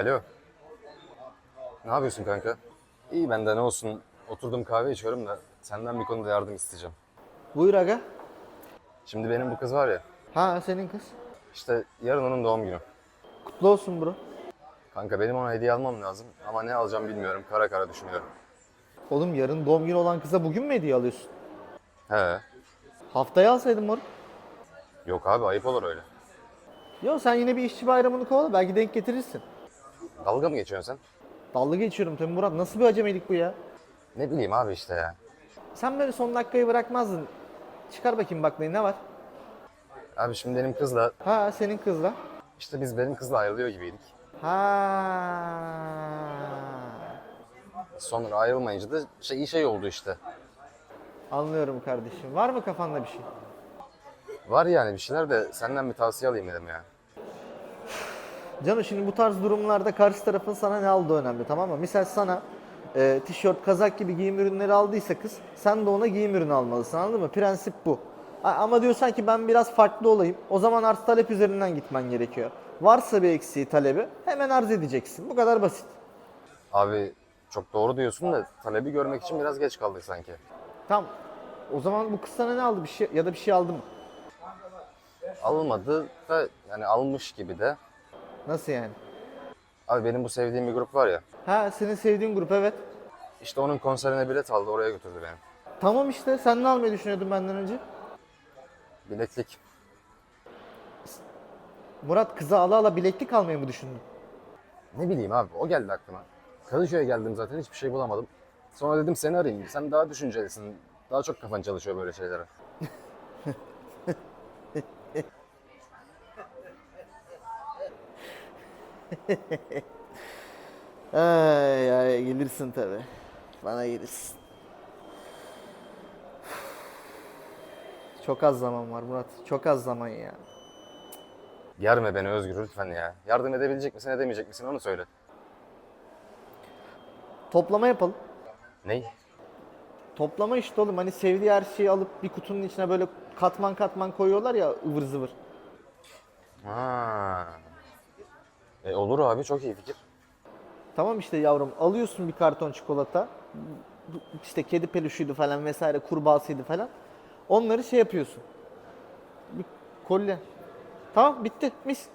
Alo. Ne yapıyorsun kanka? İyi bende ne olsun. Oturdum kahve içiyorum da senden bir konuda yardım isteyeceğim. Buyur aga. Şimdi benim bu kız var ya. Ha senin kız. işte yarın onun doğum günü. Kutlu olsun bro. Kanka benim ona hediye almam lazım ama ne alacağım bilmiyorum. Kara kara düşünüyorum. Oğlum yarın doğum günü olan kıza bugün mü hediye alıyorsun? He. Haftaya alsaydın moruk. Yok abi ayıp olur öyle. Yo sen yine bir işçi bayramını kovala belki denk getirirsin. Dalga mı geçiyorsun sen? Dalga geçiyorum tabii Murat. Nasıl bir acemilik bu ya? Ne bileyim abi işte ya. Sen böyle son dakikayı bırakmazdın. Çıkar bakayım baklayı ne var? Abi şimdi benim kızla Ha senin kızla. işte biz benim kızla ayrılıyor gibiydik. Ha. Sonra ayrılmayınca da şey iyi şey oldu işte. Anlıyorum kardeşim. Var mı kafanda bir şey? Var yani bir şeyler de senden bir tavsiye alayım dedim ya. Canım şimdi bu tarz durumlarda karşı tarafın sana ne aldığı önemli tamam mı? Misal sana e, tişört, kazak gibi giyim ürünleri aldıysa kız sen de ona giyim ürünü almalısın anladın mı? Prensip bu. Ama diyorsan ki ben biraz farklı olayım. O zaman arz talep üzerinden gitmen gerekiyor. Varsa bir eksiği talebi hemen arz edeceksin. Bu kadar basit. Abi çok doğru diyorsun da talebi görmek için biraz geç kaldık sanki. Tamam. O zaman bu kız sana ne aldı bir şey ya da bir şey aldı mı? Almadı da yani almış gibi de. Nasıl yani? Abi benim bu sevdiğim bir grup var ya. Ha senin sevdiğin grup evet. İşte onun konserine bilet aldı oraya götürdü beni. Tamam işte sen ne almayı düşünüyordun benden önce? Bileklik. Murat kızı ala ala bileklik almayı mı düşündün? Ne bileyim abi o geldi aklıma. Kadıköy'e geldim zaten hiçbir şey bulamadım. Sonra dedim seni arayayım. Sen daha düşüncelisin. Daha çok kafan çalışıyor böyle şeylere. Ay ay gelirsin tabi. Bana gelirsin. Çok az zaman var Murat. Çok az zaman ya. Germe beni Özgür lütfen ya. Yardım edebilecek misin edemeyecek misin onu söyle. Toplama yapalım. Ney? Toplama işte oğlum. Hani sevdiği her şeyi alıp bir kutunun içine böyle katman katman koyuyorlar ya ıvır zıvır. Ha. E olur abi çok iyi fikir. Tamam işte yavrum alıyorsun bir karton çikolata. İşte kedi peluşuydu falan vesaire kurbağasıydı falan. Onları şey yapıyorsun. Bir kolye. Tamam bitti mis.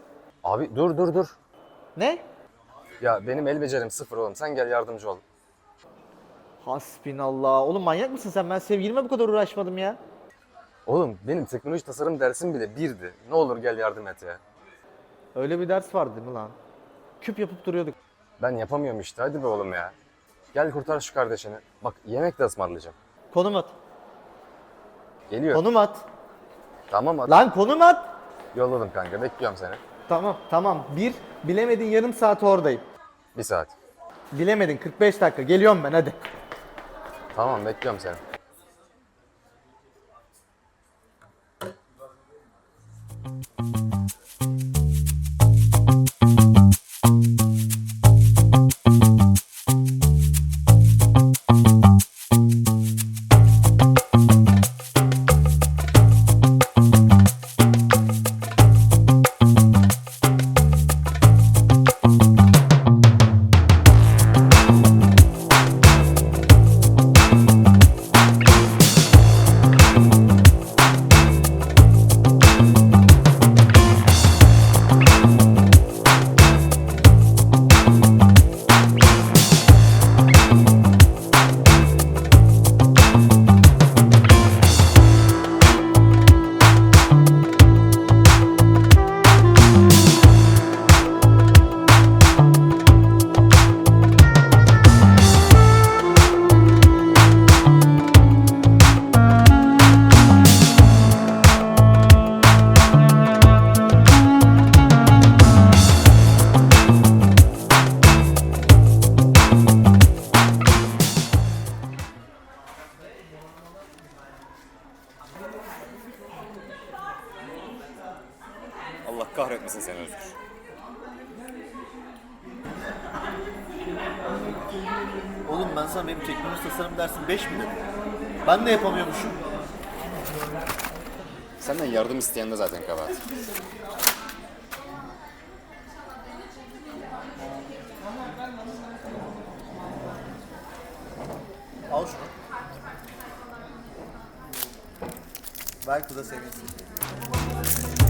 Abi dur dur dur. Ne? Ya benim el becerim sıfır oğlum. Sen gel yardımcı ol. Hasbinallah. Oğlum manyak mısın sen? Ben sevgilime bu kadar uğraşmadım ya. Oğlum benim teknoloji tasarım dersim bile birdi. Ne olur gel yardım et ya. Öyle bir ders vardı değil mi lan? Küp yapıp duruyorduk. Ben yapamıyorum işte hadi be oğlum ya. Gel kurtar şu kardeşini. Bak yemek de ısmarlayacağım. Konum at. Geliyor. Konum at. Tamam hadi. Lan konum at. Yolladım kanka bekliyorum seni. Tamam tamam. Bir, bilemedin yarım saat oradayım. Bir saat. Bilemedin 45 dakika. Geliyorum ben hadi. Tamam bekliyorum seni. kahretmesin seni Özgür. Oğlum ben sana benim teknoloji tasarım dersin 5 mi? Ben de yapamıyormuşum. Senden yardım isteyen de zaten kabahat. Al şunu. Belki de sevinsin.